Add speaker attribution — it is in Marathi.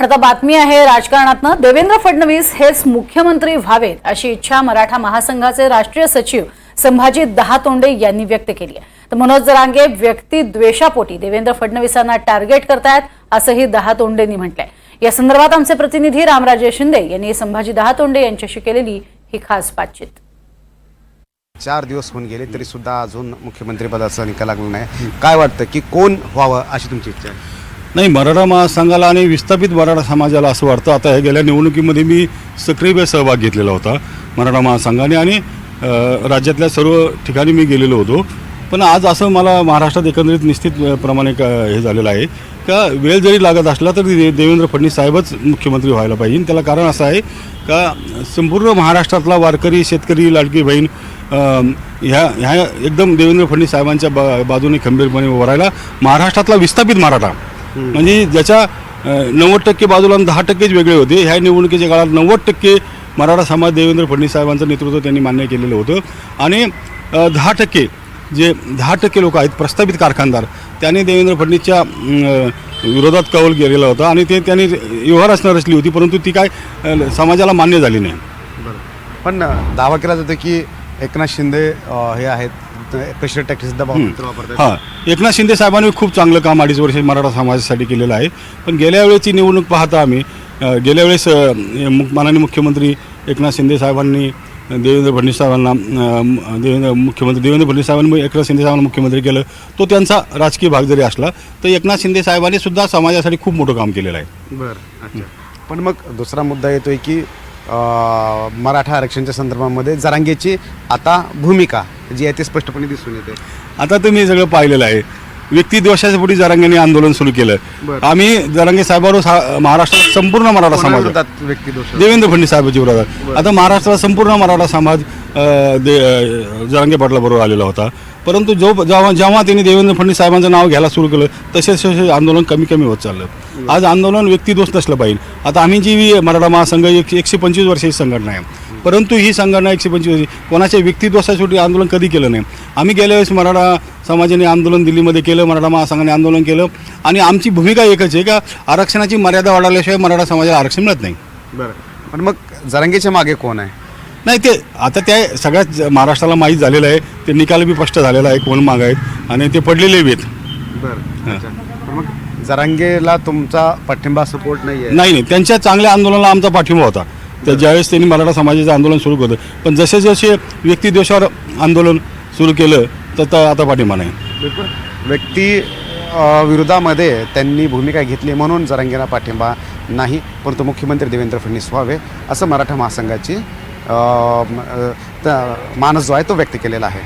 Speaker 1: आता बातमी आहे राजकारणातनं. देवेंद्र फडणवीस हेच मुख्यमंत्री व्हावेत अशी इच्छा मराठा महासंघाचे राष्ट्रीय सचिव संभाजी दहातोंडे यांनी व्यक्त केली आहे. तर मनोज जरांगे व्यक्ती द्वेषापोटी देवेंद्र फडणवीसांना टार्गेट करतायत असंही दहातोंडेंनी म्हटलंय. या संदर्भात आमचे प्रतिनिधी रामराजे शिंदे यांनी संभाजी दहातोंडे यांच्याशी केलेली ही खास बातचीत.
Speaker 2: चार दिवस होऊन गेले तरी सुद्धा अजून मुख्यमंत्रीपदाचा निकाल लागला नाही. काय वाटतं की कोण व्हावं अशी तुमची इच्छा आहे?
Speaker 3: नाही मराठा महासंघाला आणि विस्थापित मराठा समाजाला असं वाटतं. आता हे गेल्या निवडणुकीमध्ये मी सक्रिय सहभाग घेतलेला होता मराठा महासंघाने आणि राज्यातल्या सर्व ठिकाणी मी गेलेलो होतो. पण आज असं मला महाराष्ट्रात एकंदरीत निश्चित प्रमाणे हे झालेलं आहे. का वेळ जरी लागत असला तरी दे- देवेंद्र फडणवीस साहेबच मुख्यमंत्री व्हायला पाहिजे. त्याला कारण असं आहे का संपूर्ण महाराष्ट्रातला वारकरी शेतकरी लाडकी बहीण ह्या ह्या एकदम देवेंद्र फडणवीस साहेबांच्या बा बाजूने खंबीरपणे उभं राहिला. महाराष्ट्रातला विस्थापित मराठा. म्हणजे ज्याच्या नव्वद टक्के बाजूला दहा टक्केच वेगळे होते. ह्या निवडणुकीच्या काळात नव्वद टक्के मराठा समाज देवेंद्र फडणवीस साहेबांचं नेतृत्व त्यांनी मान्य केलेलं होतं. आणि दहा टक्के जे दहा टक्के लोक आहेत प्रस्थापित कारखानदार त्यांनी देवेंद्र फडणवीसच्या विरोधात कौल केलेला होता आणि ते त्यांनी व्यवहार असणार रचली होती परंतु ती काय समाजाला मान्य झाली नाही.
Speaker 2: पण दावा केला जातो की एकनाथ शिंदे अं, हे आहेत. प्रेशर टॅक्सी वापरतात.
Speaker 3: हां. एकनाथ शिंदे साहेबांनी खूप चांगलं काम अडीच वर्ष मराठा समाजासाठी केलेलं आहे. पण गेल्या वेळेची निवडणूक पाहता आम्ही अ, गेल्या वेळेस अ, मु- माननीय मुख्यमंत्री एकनाथ शिंदे साहेबांनी देवेंद्र फडणवीस साहेबांना अ, म- देवेंद्र मुख्यमंत्री देवेंद्र फडणवीस साहेबांनी एकनाथ शिंदे साहेबांना मुख्यमंत्री केलं. तो त्यांचा राजकीय भाग जरी असला तर एकनाथ शिंदे साहेबांनी सुद्धा समाजासाठी खूप मोठं काम केलेलं आहे.
Speaker 2: बरं. अच्छा. पण मग दुसरा मुद्दा येतोय की मराठा आरक्षणच्या संदर्भामध्ये जरांगेची आता भूमिका जी आहे ती स्पष्टपणे दिसून येते.
Speaker 3: आता तुम्ही सगळं पाहिलेलं आहे. व्यक्ती दोषाच्या पुढे जरांगेने आंदोलन सुरू केलं. आम्ही जरांगे साहेबांवर सा- महाराष्ट्रात संपूर्ण मराठा समाज देवेंद्र फडणवीस साहेबांच्या विरोधात आता महाराष्ट्रात संपूर्ण मराठा समाज जरांगे पाटलाबरोबर आलेला होता. परंतु जो जेव्हा जेव्हा त्यांनी देवेंद्र फडणवीस साहेबांचं नाव घ्यायला सुरू केलं तसे तसे आंदोलन कमी कमी होत चाललं. आज आंदोलन व्यक्तिदोष नसलं पाहिजे. आता आम्ही जी मराठा महासंघ एक एकशे पंचवीस वर्षाची संघटना आहे. परंतु ही संघटना एकशे पंचवीस वर्षी कोणाच्या व्यक्तिदोषासाठी आंदोलन कधी केलं नाही. आम्ही गेल्या वेळेस मराठा समाजाने आंदोलन दिल्लीमध्ये केलं मराठा महासंघाने आंदोलन केलं. आणि आमची भूमिका एकच आहे का आरक्षणाची मर्यादा वाढवल्याशिवाय मराठा समाजाला आरक्षण मिळत नाही.
Speaker 2: बरं. पण मग जरांगेच्या मागे कोण आहे?
Speaker 3: नाही ते आता त्या सगळ्याच महाराष्ट्राला माहीत झालेलं आहे. ते निकाल बी स्पष्ट झालेला आहे कोण माग आहेत. आणि ते पडलेले बी आहेत.
Speaker 2: बरं. मग जरांगेला तुमचा पाठिंबा सपोर्ट नाही आहे
Speaker 3: नाही नाही. त्यांच्या चांगल्या आंदोलनाला आमचा पाठिंबा होता. तर ज्यावेळेस त्यांनी मराठा समाजाचं आंदोलन सुरू केलं. पण जसे जसे व्यक्तिदोषावर आंदोलन सुरू केलं तर त- आता पाठिंबा नाही.
Speaker 2: बिलकुल. व्यक्ती विरोधामध्ये त्यांनी भूमिका घेतली म्हणून जरांगेला पाठिंबा नाही. परंतु मुख्यमंत्री देवेंद्र फडणवीस व्हावे असं मराठा महासंघाची मानस जो आहे तो व्यक्त केलेला आहे.